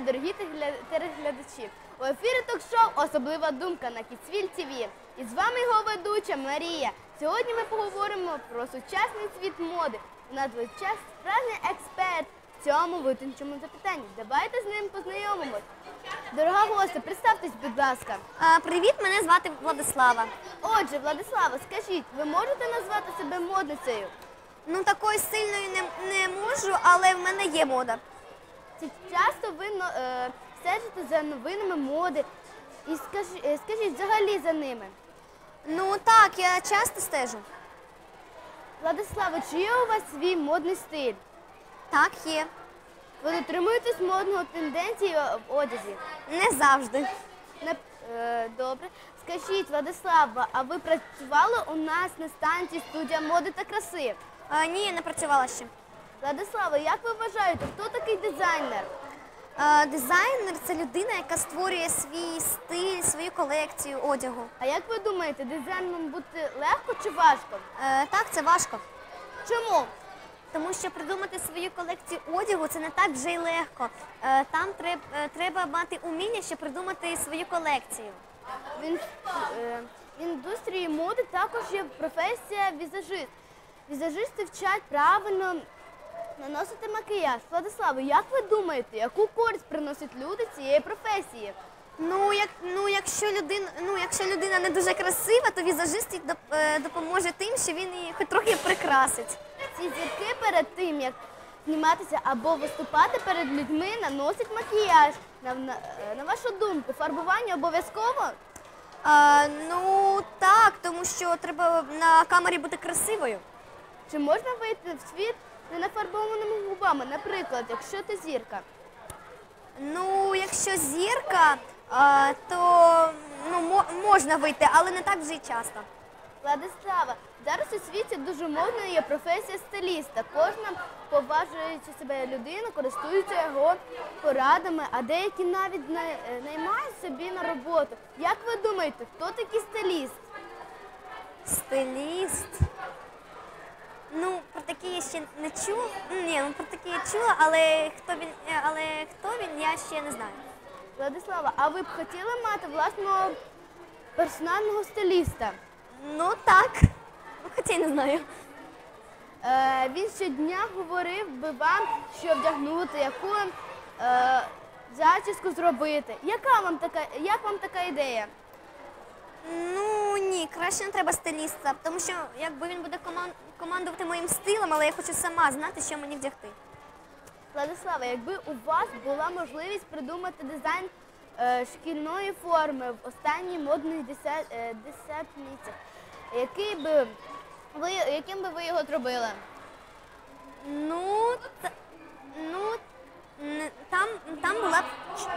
дорогі телегля- телеглядачі! У ефірі ток-шоу Особлива думка на Кіцвіль ТВ. І з вами його ведуча Марія. Сьогодні ми поговоримо про сучасний світ моди. У нас час справжній експерт в цьому витончому запитанні. Давайте з ним познайомимось. Дорога гостя, представтесь, будь ласка. А, Привіт, мене звати Владислава. Отже, Владислава, скажіть, ви можете назвати себе модницею? Ну такою сильною не, не можу, але в мене є мода. Часто ви е, стежите за новинами моди? І скажі- е, скажіть взагалі за ними. Ну так, я часто стежу. Владислава, чи є у вас свій модний стиль? Так, є. Ви дотримуєтесь модного тенденції в одязі? Не завжди. Не- е, добре. Скажіть, Владислава, а ви працювали у нас на станції студія моди та краси? А, ні, не працювала ще. Владислава, як ви вважаєте, хто такий дизайнер? А, дизайнер це людина, яка створює свій стиль, свою колекцію одягу. А як ви думаєте, дизайнером бути легко чи важко? Е, так, це важко. Чому? Тому що придумати свою колекцію одягу це не так вже й легко. Е, там треб, е, треба мати уміння, щоб придумати свою колекцію. В, ін- е, в індустрії моди також є професія візажист. Візажисти вчать правильно наносити макіяж. Владислава, як ви думаєте, яку користь приносять люди цієї професії? Ну, як, ну, якщо людина, ну, якщо людина не дуже красива, то візажист їй доп- е, допоможе тим, що він її хоч трохи прикрасить. Ці зірки перед тим, як зніматися або виступати перед людьми, наносять макіяж. На, на, е, на вашу думку, фарбування обов'язково? А, ну так, тому що треба на камері бути красивою. Чи можна вийти в світ не нафарбованими губами? Наприклад, якщо ти зірка. Ну, якщо зірка, а, то ну, мо- можна вийти, але не так вже й часто. Владислава, зараз у світі дуже модною є професія стиліста. Кожна поважуючи себе людина, користується його порадами, а деякі навіть най- е, наймають собі на роботу. Як ви думаєте, хто такий стиліст? Стиліст. Ну, про такі я ще не чула. Ні, ну про такі я чула, але хто він, е, але хто він, я ще не знаю. Владислава, а ви б хотіли мати власного персонального стиліста? Ну так. Ну, хоча й не знаю. Е, він щодня говорив би вам, що вдягнути, яку е, зачіску зробити. Яка вам така, як вам така ідея? Ну ні, краще не треба стиліста, тому що якби він буде коман- командувати моїм стилем, але я хочу сама знати, що мені вдягти. Владислава, якби у вас була можливість придумати дизайн е, шкільної форми в останній модних деся- е, який би ви, яким би ви його зробили? Ну, ну н- там, там була ч-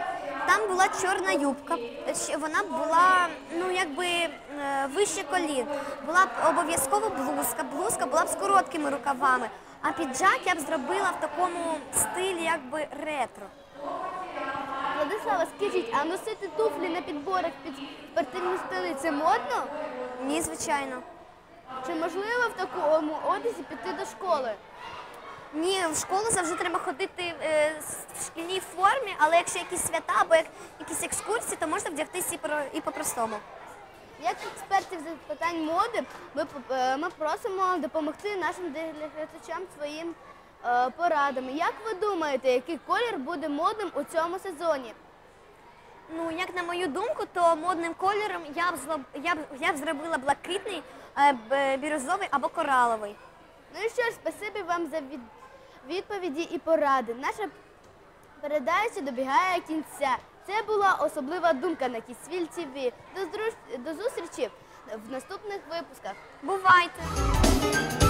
там була чорна юбка. Ще Вона була ну якби вище колін. Була б обов'язково блузка. Блузка була б з короткими рукавами. А піджак я б зробила в такому стилі, якби ретро. Владислава, скажіть, а носити туфлі на підборах під спортивні штани це модно? Ні, звичайно. Чи можливо в такому одязі піти до школи? Ні, в школу завжди треба ходити е, з- в шкільній формі, але якщо якісь свята або як, якісь екскурсії, то можна вдягтися і, про, і по-простому. Як експертів з питань моди, ми, е, ми просимо допомогти нашим глядачам своїм е, порадами. Як ви думаєте, який колір буде модним у цьому сезоні? Ну, як на мою думку, то модним кольором я б, зло- я б, я б зробила блакитний, е, б- бірюзовий або кораловий. Ну і що ж, спасибі вам за від... відповіді і поради. Наша передача добігає кінця. Це була особлива думка на Кісвіль ТВ. До, зустрічі в наступних випусках. Бувайте!